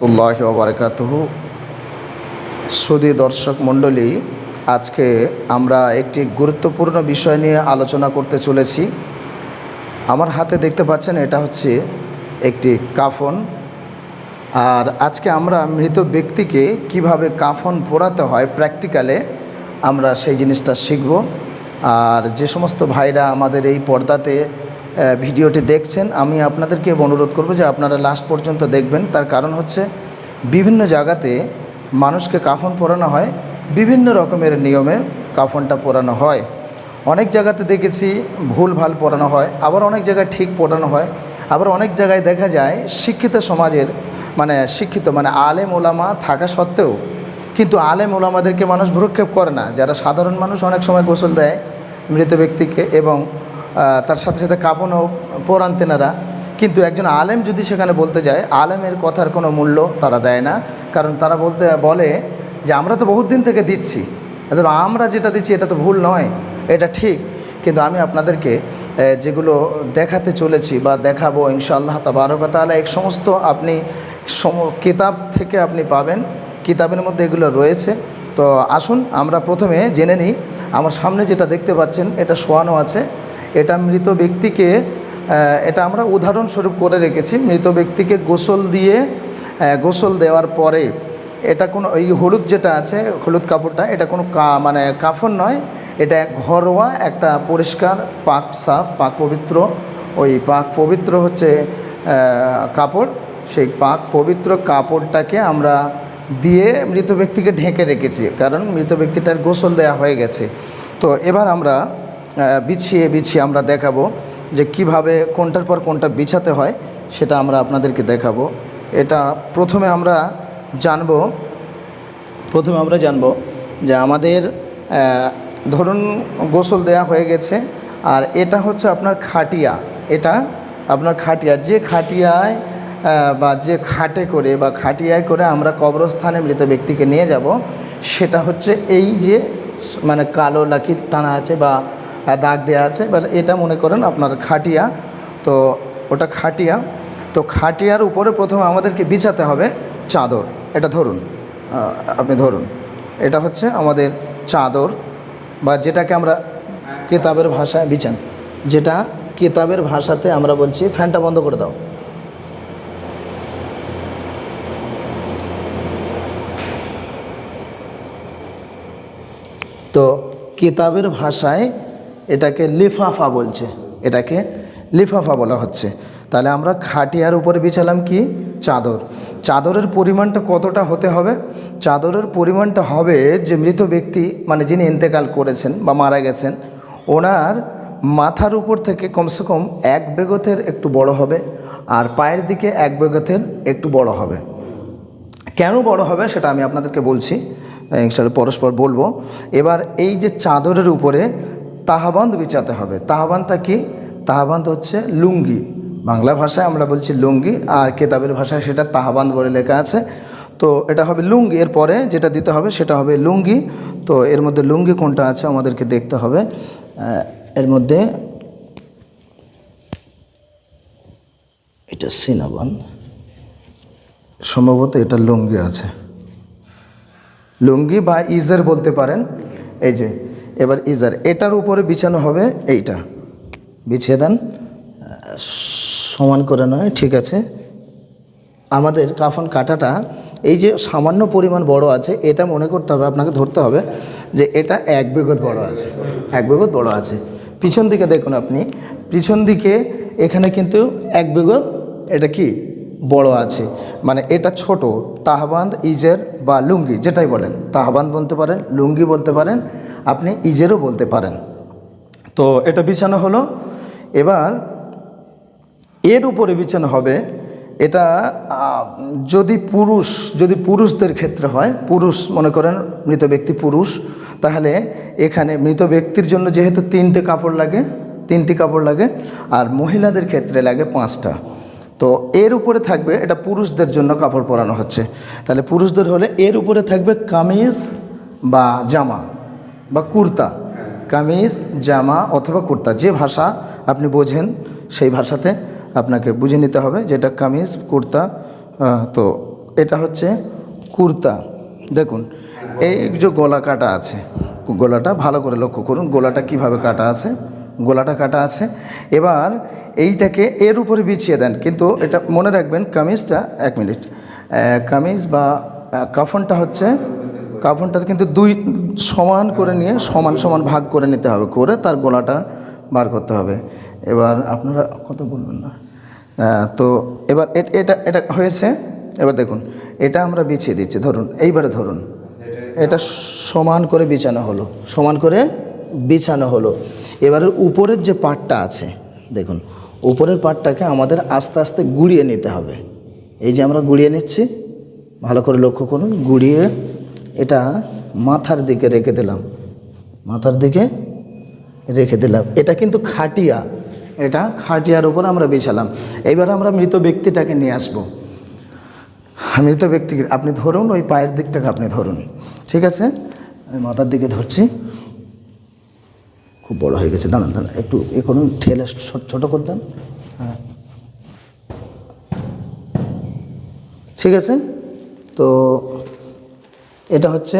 তুল্লাহ বারকাতহু। সুদী দর্শক মণ্ডলী, আজকে আমরা একটি গুরুত্বপূর্ণ বিষয় নিয়ে আলোচনা করতে চলেছি। আমার হাতে দেখতে পাচ্ছেন এটা হচ্ছে একটি কাফন। আর আজকে আমরা মৃত ব্যক্তিকে কীভাবে কাফন পোড়াতে হয় প্র্যাকটিক্যালে আমরা সেই জিনিসটা শিখব। আর যে সমস্ত ভাইরা আমাদের এই পর্দাতে ভিডিওটি দেখছেন, আমি আপনাদেরকে অনুরোধ করব যে আপনারা লাস্ট পর্যন্ত দেখবেন। তার কারণ হচ্ছে, বিভিন্ন জায়গাতে মানুষকে কাফন পরানো হয়, বিভিন্ন রকমের নিয়মে কাফনটা পরানো হয়। অনেক জায়গাতে দেখেছি, ভুল ভালো পড়ানো হয়, আবার অনেক জায়গায় ঠিক পড়ানো হয়। আবার অনেক জায়গায় দেখা যায়, শিক্ষিত সমাজের মানে শিক্ষিত মানে আলেম ওলামা থাকা সত্ত্বেও, কিন্তু আলেম ওলামাদেরকে মানুষ ভ্রুক্ষেপ করে না। যারা সাধারণ মানুষ অনেক সময় গোসল দেয় মৃত ব্যক্তিকে এবং তার সাথে সাথে কাপড়ও পরান তেনারা কিন্তু একজন আলেম যদি সেখানে বলতে যায়, আলেমের কথার কোনো মূল্য তারা দেয় না। কারণ তারা বলতে, বলে যে, আমরা তো বহুত দিন থেকে দিচ্ছি। আমরা যেটা দিচ্ছি, এটা তো ভুল নয়। এটা ঠিক। কিন্তু আমি আপনাদেরকে যেগুলো দেখাতে চলেছি বা দেখাবো, ইনশাআল্লাহ তাবারক তাহলে এক সমস্ত আপনি সম, কিতাব থেকে আপনি পাবেন। কিতাবের মধ্যে এগুলো রয়েছে। তো আসুন, আমরা প্রথমে জেনে নিই। আমার সামনে যেটা দেখতে পাচ্ছেন, এটা শোয়ানো আছে। এটা মৃত ব্যক্তিকে এটা আমরা উদাহরণস্বরূপ করে রেখেছি, মৃত ব্যক্তিকে গোসল দিয়ে গোসল দেওয়ার পরে, এটা কোনো, এই হলুদ যেটা আছে, হলুদ কাপড়টা, এটা কোনো কা মানে কাফন নয়, এটা ঘরোয়া, একটা পরিষ্কার, পাক সাফ, পাক পবিত্র, ওই পাক পবিত্র হচ্ছে কাপড়, সেই পাক পবিত্র কাপড়টাকে আমরা দিয়ে মৃত ব্যক্তিকে ঢেকে রেখেছি, কারণ মৃত ব্যক্তিটার গোসল দেওয়া হয়ে গেছে। তো এবার আমরা বিছিয়ে বিছিয়ে আমরা দেখাবো যে কীভাবে কোনটার পর কোনটা বিছাতে হয়, সেটা আমরা আপনাদেরকে দেখাবো। এটা প্রথমে আমরা জানব, প্রথমে আমরা জানব যে আমাদের ধরুন গোসল দেয়া হয়ে গেছে, আর এটা হচ্ছে আপনার খাটিয়া। এটা আপনার খাটিয়া। যে খাটিয়ায় বা যে খাটে করে বা খাটিয়ায় করে আমরা কবরস্থানে মৃত ব্যক্তিকে নিয়ে যাব, সেটা হচ্ছে এই যে মানে কালো লাকির টানা আছে বা দাগ দেওয়া আছে এবার এটা মনে করেন আপনার খাটিয়া, তো ওটা খাটিয়া, তো খাটিয়ার উপরে প্রথমে আমাদেরকে বিছাতে হবে চাদর, এটা ধরুন আপনি ধরুন, এটা হচ্ছে আমাদের চাদর, বা যেটাকে আমরা কেতাবের ভাষায় বিছান, যেটা কেতাবের ভাষাতে আমরা বলছি, ফ্যানটা বন্ধ করে দাও। তো কেতাবের ভাষায় এটাকে লিফাফা বলছে, এটাকে লিফাফা বলা হচ্ছে। তাহলে আমরা খাটিয়ার উপরে বিছালাম কি? চাদর। চাদরের পরিমাণটা কতটা হতে হবে? চাদরের পরিমাণটা হবে যে মৃত ব্যক্তি মানে যিনি ইন্তেকাল করেছেন বা মারা গেছেন, ওনার মাথার উপর থেকে কমসে কম এক বেগতের একটু বড় হবে আর পায়ের দিকে এক বেগতের একটু বড় হবে। কেন বড় হবে সেটা আমি আপনাদেরকে বলছি ইনশাল্লাহ পরস্পর বলব। এবার এই যে চাদরের উপরে তাহাবান্ধ বিছাতে হবে। তাহাবান্ধটা কি? তাহাবান্ধ হচ্ছে লুঙ্গি। বাংলা ভাষায় আমরা বলছি লুঙ্গি, আর কেতাবের ভাষায় সেটা তাহাবান্ধ বলে লেখা আছে। তো এটা হবে লুঙ্গি এর পরে যেটা দিতে হবে সেটা হবে লুঙ্গি। তো এর মধ্যে লুঙ্গি কোনটা আছে আমাদেরকে দেখতে হবে। এর মধ্যে এটা সিনাবান। সম্ভবত এটা লুঙ্গি আছে। লুঙ্গি বা ইজার বলতে পারেন। এই যে এবার ইজার, এটার উপরে বিছানো হবে এইটা। বিছিয়ে দেন। সমান করে নয়, ঠিক আছে। আমাদের কাফন কাটাটা, এই যে সামান্য পরিমাণ বড় আছে, এটা মনে করতে হবে, আপনাকে ধরতে হবে, যে এটা এক বেগত বড় আছে, এক বেগত বড় আছে। পিছন দিকে দেখুন আপনি, পিছন দিকে এখানে কিন্তু এক বেগত, এটা কি? বড় আছে। মানে এটা ছোট তাহবান্ধ ইজের বা লুঙ্গি, যেটাই বলেন তাহবান্ধ বলতে পারেন, লুঙ্গি বলতে পারেন আপনি ইজেরও বলতে পারেন। তো এটা বিছানো হলো। এবার এর উপরে বিছানো হবে, এটা যদি পুরুষ, যদি পুরুষদের ক্ষেত্রে হয়, পুরুষ মনে করেন মৃত ব্যক্তি পুরুষ, তাহলে এখানে মৃত ব্যক্তির জন্য যেহেতু তিনটে কাপড় লাগে, তিনটি কাপড় লাগে, আর মহিলাদের ক্ষেত্রে লাগে পাঁচটা। তো এর উপরে থাকবে, এটা পুরুষদের জন্য কাপড় পরানো হচ্ছে। তাহলে পুরুষদের হলে এর উপরে থাকবে কামিজ বা জামা। বা কুর্তা, কামিজ, জামা অথবা কুর্তা, যে ভাষা আপনি বোঝেন সেই ভাষাতে আপনাকে বুঝে নিতে হবে যেটা কামিজ, কুর্তা তো এটা হচ্ছে কুর্তা। দেখুন, এই যে গলা কাটা আছে, গলাটা ভালো করে লক্ষ্য করুন, গলাটা কীভাবে কাটা আছে, গলাটা কাটা আছে। এবার এইটাকে এর উপরে বিছিয়ে দেন, কিন্তু এটা মনে রাখবেন, কামিজটা এক মিনিট কামিজ বা কাফনটা হচ্ছে কাফনটা কিন্তু দুই সমান করে নিয়ে সমান সমান ভাগ করে নিতে হবে, করে তার গলাটা বার করতে হবে। এবার আপনারা কথা বলবেন না? তো এবার এটা এটা হয়েছে। এবার দেখুন, এটা আমরা বিছিয়ে দিচ্ছি। ধরুন, এইবারে ধরুন, এটা সমান করে বিছানো হলো, সমান করে বিছানো হলো। এবারে উপরের যে পাটটা আছে, দেখুন, উপরের পাটটাকে আমাদের আস্তে আস্তে গুড়িয়ে নিতে হবে। এই যে আমরা গুড়িয়ে নিচ্ছি, ভালো করে লক্ষ্য করুন, গুড়িয়ে এটা মাথার দিকে রেখে দিলাম। মাথার দিকে রেখে দিলাম। এটা কিন্তু খাটিয়া। এটা খাটিয়ার উপর আমরা বিছালাম। এইবার আমরা মৃত ব্যক্তিটাকে নিয়ে আসব। মৃত ব্যক্তিকে আপনি ধরুন, ওই পায়ের দিকটাকে আপনি ধরুন। ঠিক আছে? আমি মাথার দিকে ধরছি। খুব বড় হয়ে গেছে। দাঁড়ান দাঁড়ান, একটু এ করুন, ঠেলে ছোট করে দেন। হ্যাঁ। ঠিক আছে? তো এটা হচ্ছে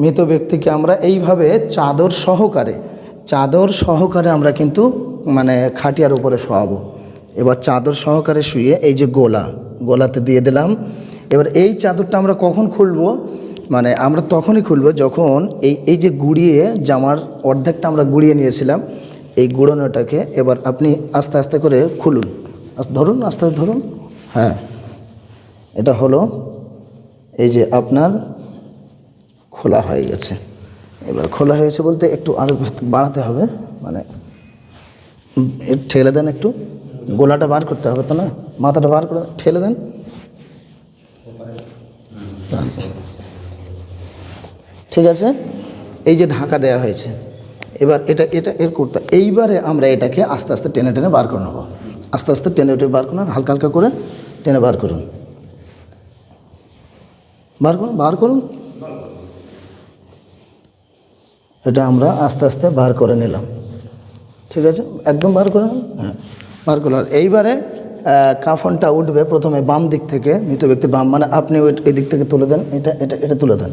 মৃত ব্যক্তিকে আমরা এইভাবে চাদর সহকারে চাদর সহকারে আমরা কিন্তু মানে খাটিয়ার উপরে শোয়াবো। এবার চাদর সহকারে শুয়ে এই যে গোলা, গোলাতে দিয়ে দিলাম। এবার এই চাদরটা আমরা কখন খুলবো? মানে আমরা তখনই খুলবো যখন এই এই যে গুড়িয়ে জামার অর্ধেকটা আমরা গুড়িয়ে নিয়েছিলাম, এই গুড়ানোটাকে এবার আপনি আস্তে আস্তে করে খুলুন। ধরুন, আস্তে আস্তে ধরুন। হ্যাঁ এটা হলো এই যে আপনার খোলা হয়ে গেছে। এবার খোলা হয়েছে বলতে একটু আরও বাড়াতে হবে মানে ঠেলে দেন একটু। গোলাটা বার করতে হবে তো না? মাথাটা বার করে ঠেলে দেন। ঠিক আছে? এই যে ঢাকা দেওয়া হয়েছে। এবার এটা এটা এর করতে এইবারে আমরা এটাকে আস্তে আস্তে টেনে টেনে বার করে নেব। আস্তে আস্তে টেনে টেনে বার করুন, হালকা হালকা করে টেনে বার করুন। বার করুন বার করুন। এটা আমরা আস্তে আস্তে বার করে নিলাম। ঠিক আছে? একদম বার করে? হ্যাঁ বার করলাম। এইবারে কাফনটা উঠবে প্রথমে বাম দিক থেকে, মৃত ব্যক্তি বাম মানে আপনি ওই, এই দিক থেকে তুলে দেন। এটা এটা এটা তুলে দেন।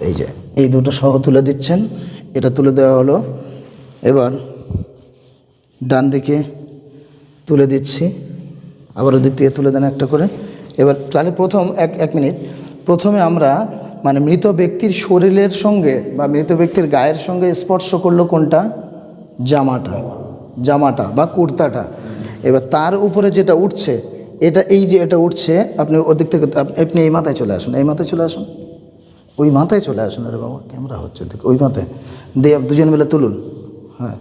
এই যে, এই দুটো সহ তুলে দিচ্ছেন। এটা তুলে দেওয়া হলো। এবার ডান দিকে তুলে দিচ্ছি। আবার ওদিক থেকে তুলে দেন একটা করে। এবার তাহলে প্রথম, এক এক মিনিট। প্রথমে আমরা মানে মৃত ব্যক্তির শরীরের সঙ্গে বা মৃত ব্যক্তির গায়ের সঙ্গে স্পর্শ করল কোনটা? জামাটা জামাটা বা কুর্তাটা। এবার তার উপরে যেটা উঠছে, এটা এই যে এটা উঠছে, আপনি ওদিক থেকে আপ- আপনি এই মাথায় চলে আসুন, এই মাথায় চলে আসুন। ওই মাথায় চলে আসুন, আরে বাবা, ক্যামেরা হচ্ছে ওই মাথায়। দিয়ে দুজন মিলে তুলুন হ্যাঁ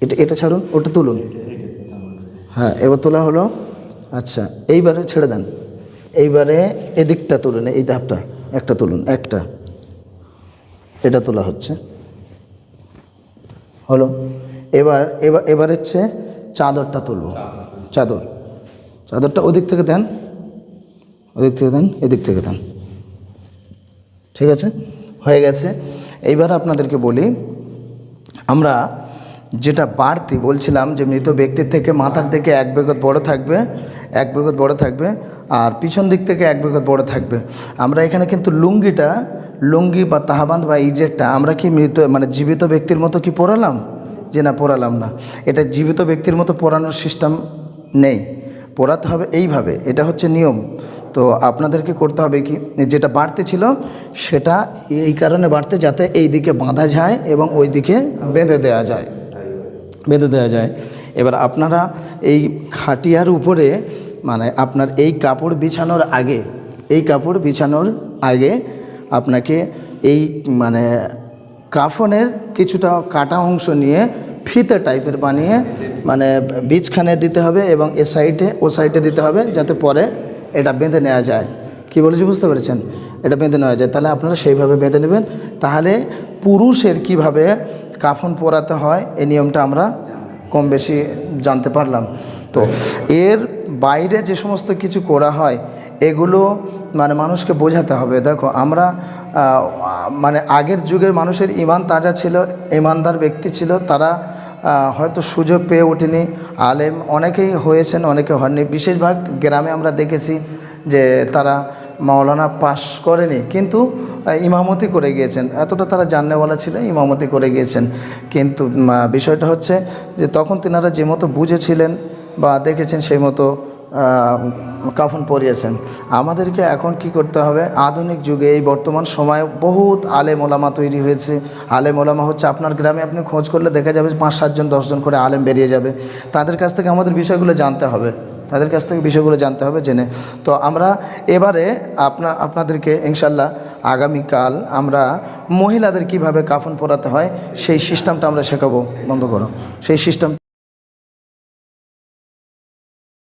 এটা এটা ছাড়ুন, ওটা তুলুন। হ্যাঁ এবার তোলা হলো আচ্ছা এইবারে ছেড়ে দেন, এইবারে এদিকটা তুলুন, এই ধাপটা। একটা তুলুন, একটা। এটা তোলা হচ্ছে। হলো? এবার এবার এবার হচ্ছে চাদরটা তুলব। চাদর। চাদরটা ওদিক থেকে দেন। ওদিক থেকে দেন, এদিক থেকে দেন। ঠিক আছে? হয়ে গেছে। এইবার আপনাদেরকে বলি, আমরা যেটা বাড়তি বলছিলাম যে মৃত ব্যক্তির থেকে মাথার দিকে এক বেগত বড় থাকবে এক বিঘত বড় থাকবে আর পিছন দিক থেকে এক বিঘত বড় থাকবে। আমরা এখানে কিন্তু লুঙ্গিটা, লুঙ্গি বা তাহাবান্ধ বা ইজেটটা আমরা কি মৃত মানে জীবিত ব্যক্তির মতো কি পরালাম? যে না, পরালাম না। এটা জীবিত ব্যক্তির মতো পরানোর সিস্টেম নেই। পড়াতে হবে এইভাবে। এটা হচ্ছে নিয়ম। তো আপনাদেরকে করতে হবে কি, যেটা বাড়তে ছিল সেটা এই কারণে বাড়তে যাতে এই দিকে বাঁধা যায় এবং ওই দিকে বেঁধে দেওয়া যায়। বেঁধে দেওয়া যায়। এবার আপনারা এই খাটিয়ার উপরে মানে আপনার এই কাপড় বিছানোর আগে, এই কাপড় বিছানোর আগে আপনাকে এই মানে কাফনের কিছুটা কাটা অংশ নিয়ে ফিতে টাইপের বানিয়ে মানে বীজখানে দিতে হবে এবং এ সাইডে, ও সাইডে দিতে হবে যাতে পরে এটা বেঁধে নেওয়া যায়। কি বলেছি বুঝতে পেরেছেন? এটা বেঁধে নেওয়া যায়। তাহলে আপনারা সেইভাবে বেঁধে নেবেন। তাহলে পুরুষের কীভাবে কাফন পরাতে হয় এই নিয়মটা আমরা কম বেশি জানতে পারলাম। তো এর বাইরে যে সমস্ত কিছু করা হয়, এগুলো মানে মানুষকে বোঝাতে হবে। দেখো, আমরা মানে আগের যুগের মানুষের ইমান তাজা ছিল ইমানদার ব্যক্তি ছিল, তারা হয়তো সুযোগ পেয়ে ওঠেনি। আলেম অনেকেই হয়েছেন, অনেকে হননি। বেশিরভাগ গ্রামে আমরা দেখেছি যে তারা মাওলানা পাশ করেনি, কিন্তু ইমামতি করে গিয়েছেন। এতটা তারা জাননেওয়ালা ছিলেন ইমামতি করে গিয়েছেন। কিন্তু বিষয়টা হচ্ছে যে তখন তিনারা যে মতো বুঝেছিলেন বা দেখেছেন সেই মতো কাফন পরিয়েছেন। আমাদেরকে এখন কি করতে হবে? আধুনিক যুগে, এই বর্তমান সময়ে বহুত আলেম ওলামা তৈরি হয়েছে। আলেম ওলামা হচ্ছে আপনার গ্রামে আপনি খোঁজ করলে দেখা যাবে পাঁচ, সাতজন, দশজন করে আলেম বেরিয়ে যাবে। তাদের কাছ থেকে আমাদের বিষয়গুলো জানতে হবে। তাদের কাছ থেকে বিষয়গুলো জানতে হবে, জেনে। তো আমরা এবারে আপনা, আপনাদেরকে ইনশাল্লাহ আগামীকাল আমরা মহিলাদের কীভাবে কাফন পরাতে হয়, সেই সিস্টেমটা আমরা শেখাবো। বন্ধ করো। সেই সিস্টেম